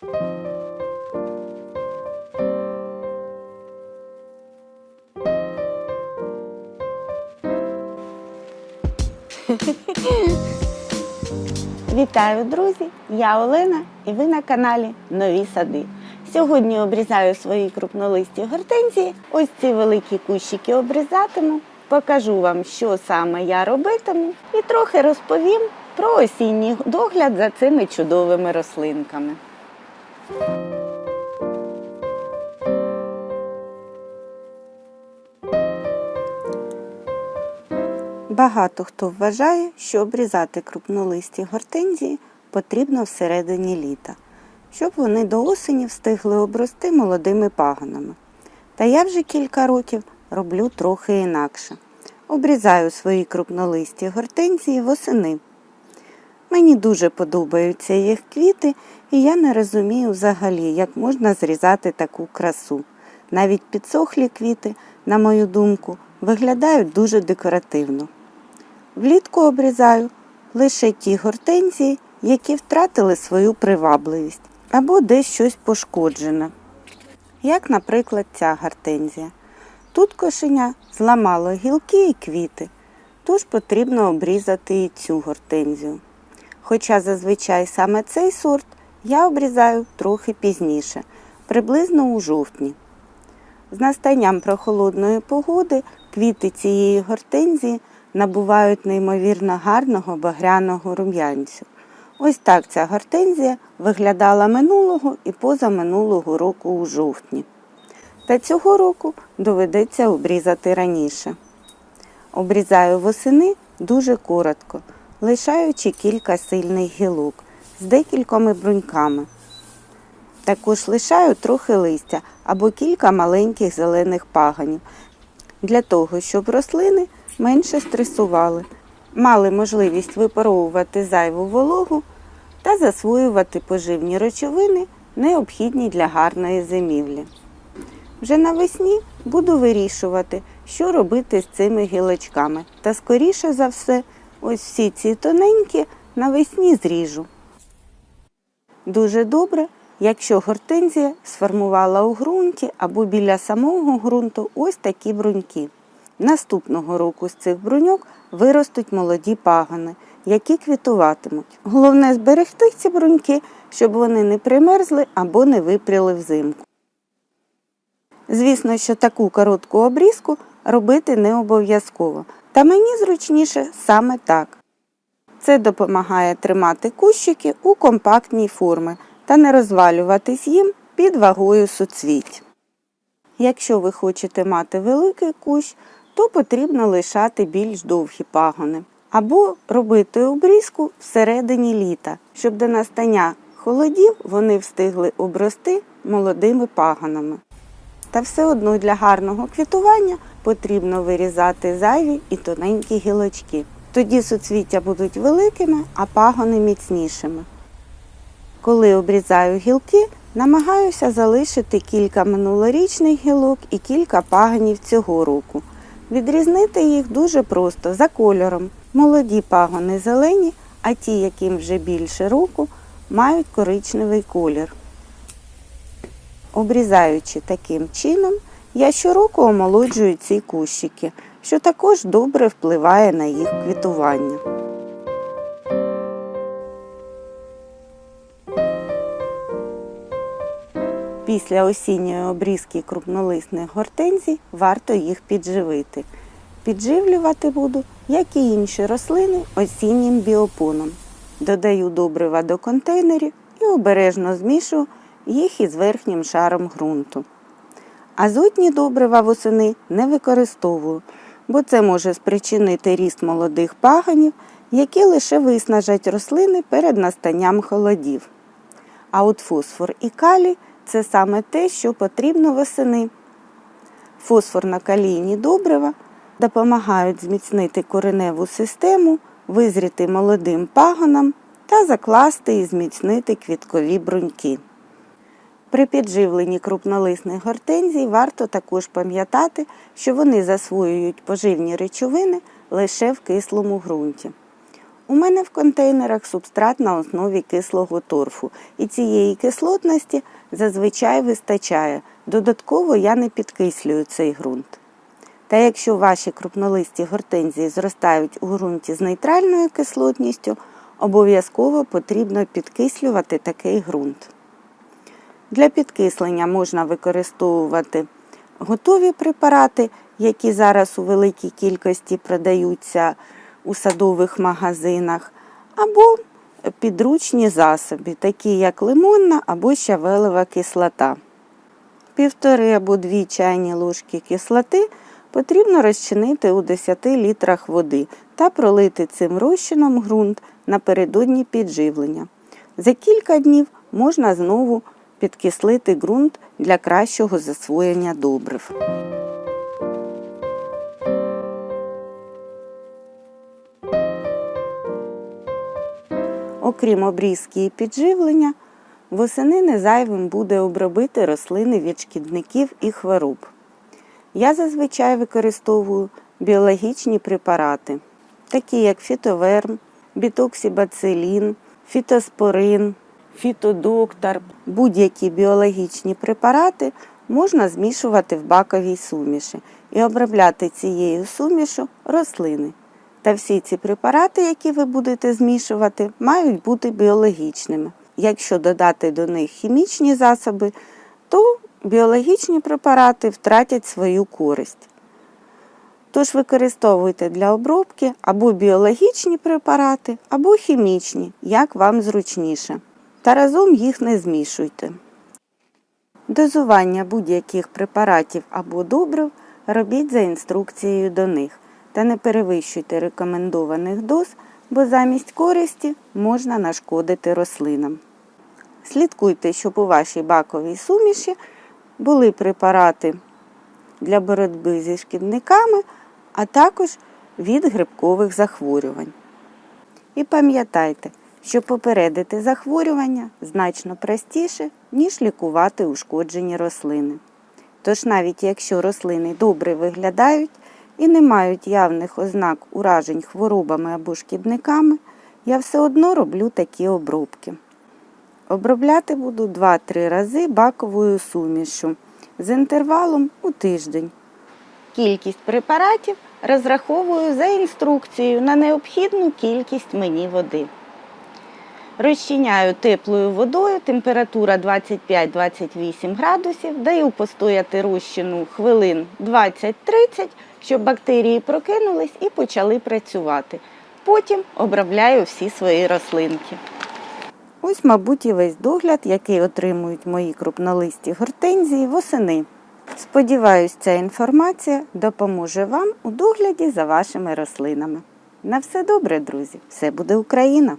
Вітаю, друзі! Я Олена і ви на каналі Нові Сади. Сьогодні обрізаю свої крупнолисті гортензії. Ось ці великі кущики обрізатиму. Покажу вам, що саме я робитиму, і трохи розповім про осінній догляд за цими чудовими рослинками. Багато хто вважає, що обрізати крупнолисті гортензії потрібно всередині літа, щоб вони до осені встигли обрости молодими пагонами. Та я вже кілька років роблю трохи інакше. Обрізаю свої крупнолисті гортензії восени. Мені дуже подобаються їх квіти, і я не розумію взагалі, як можна зрізати таку красу. Навіть підсохлі квіти, на мою думку, виглядають дуже декоративно. Влітку обрізаю лише ті гортензії, які втратили свою привабливість або десь щось пошкоджене. Як, наприклад, ця гортензія. Тут кошеня зламало гілки і квіти, тож потрібно обрізати і цю гортензію. Хоча зазвичай саме цей сорт я обрізаю трохи пізніше, приблизно у жовтні. З настанням прохолодної погоди квіти цієї гортензії набувають неймовірно гарного багряного рум'янцю. Ось так ця гортензія виглядала минулого і позаминулого року у жовтні. Та цього року доведеться обрізати раніше. Обрізаю восени дуже коротко, лишаючи кілька сильних гілок з декількома бруньками. Також лишаю трохи листя або кілька маленьких зелених паганів для того, щоб рослини менше стресували, мали можливість випаровувати зайву вологу та засвоювати поживні речовини, необхідні для гарної зимівлі. Вже навесні буду вирішувати, що робити з цими гілочками, та скоріше за все, ось всі ці тоненькі навесні зріжу. Дуже добре, якщо гортензія сформувала у ґрунті або біля самого ґрунту ось такі бруньки. Наступного року з цих бруньок виростуть молоді пагони, які квітуватимуть. Головне зберегти ці бруньки, щоб вони не примерзли або не випряли взимку. Звісно, що таку коротку обрізку робити не обов'язково, та мені зручніше саме так. Це допомагає тримати кущики у компактній формі та не розвалюватись їм під вагою суцвіть. Якщо ви хочете мати великий кущ, то потрібно лишати більш довгі пагони. Або робити обрізку всередині літа, щоб до настання холодів вони встигли обрости молодими пагонами. Та все одно для гарного квітування потрібно вирізати зайві і тоненькі гілочки. Тоді суцвіття будуть великими, а пагони міцнішими. Коли обрізаю гілки, намагаюся залишити кілька минулорічних гілок і кілька пагонів цього року. Відрізнити їх дуже просто за кольором. Молоді пагони зелені, а ті, яким вже більше року, мають коричневий колір. Обрізаючи таким чином, я щороку омолоджую ці кущики, що також добре впливає на їх квітування. Після осінньої обрізки крупнолисних гортензій варто їх підживити. Підживлювати буду, як і інші рослини, осіннім біопоном. Додаю добрива до контейнерів і обережно змішую їх із верхнім шаром ґрунту. Азотні добрива восени не використовую, бо це може спричинити ріст молодих паганів, які лише виснажать рослини перед настанням холодів. А от фосфор і калій це саме те, що потрібно восени. Фосфорно-калійні добрива допомагають зміцнити кореневу систему, визріти молодим пагонам та закласти і зміцнити квіткові бруньки. При підживленні крупнолисних гортензій варто також пам'ятати, що вони засвоюють поживні речовини лише в кислому ґрунті. У мене в контейнерах субстрат на основі кислого торфу, і цієї кислотності зазвичай вистачає. Додатково я не підкислюю цей ґрунт. Та якщо ваші крупнолисті гортензії зростають у ґрунті з нейтральною кислотністю, обов'язково потрібно підкислювати такий ґрунт. Для підкислення можна використовувати готові препарати, які зараз у великій кількості продаються у садових магазинах, або підручні засоби, такі як лимонна або щавелева кислота. Півтори або дві чайні ложки кислоти потрібно розчинити у 10 літрах води та пролити цим розчином ґрунт напередодні підживлення. За кілька днів можна знову підкислити ґрунт для кращого засвоєння добрив. Окрім обрізки і підживлення, восени не зайвим буде обробити рослини від шкідників і хвороб. Я зазвичай використовую біологічні препарати, такі як фітоверм, бітоксибацилін, фітоспорин, фітодоктор. Будь-які біологічні препарати можна змішувати в баковій суміші і обробляти цією сумішу рослини. Та всі ці препарати, які ви будете змішувати, мають бути біологічними. Якщо додати до них хімічні засоби, то біологічні препарати втратять свою користь. Тож використовуйте для обробки або біологічні препарати, або хімічні, як вам зручніше. Та разом їх не змішуйте. Дозування будь-яких препаратів або добрив робіть за інструкцією до них та не перевищуйте рекомендованих доз, бо замість користі можна нашкодити рослинам. Слідкуйте, щоб у вашій баковій суміші були препарати для боротьби зі шкідниками, а також від грибкових захворювань. І пам'ятайте, що попередити захворювання значно простіше, ніж лікувати ушкоджені рослини. Тож навіть якщо рослини добре виглядають і не мають явних ознак уражень хворобами або шкідниками, я все одно роблю такі обробки. Обробляти буду 2-3 рази баковою сумішю з інтервалом у тиждень. Кількість препаратів розраховую за інструкцією на необхідну кількість мені води. Розчиняю теплою водою, температура 25-28 градусів, даю постояти розчину хвилин 20-30, щоб бактерії прокинулись і почали працювати. Потім обробляю всі свої рослинки. Ось, мабуть, і весь догляд, який отримують мої крупнолисті гортензії восени. Сподіваюсь, ця інформація допоможе вам у догляді за вашими рослинами. На все добре, друзі! Все буде Україна!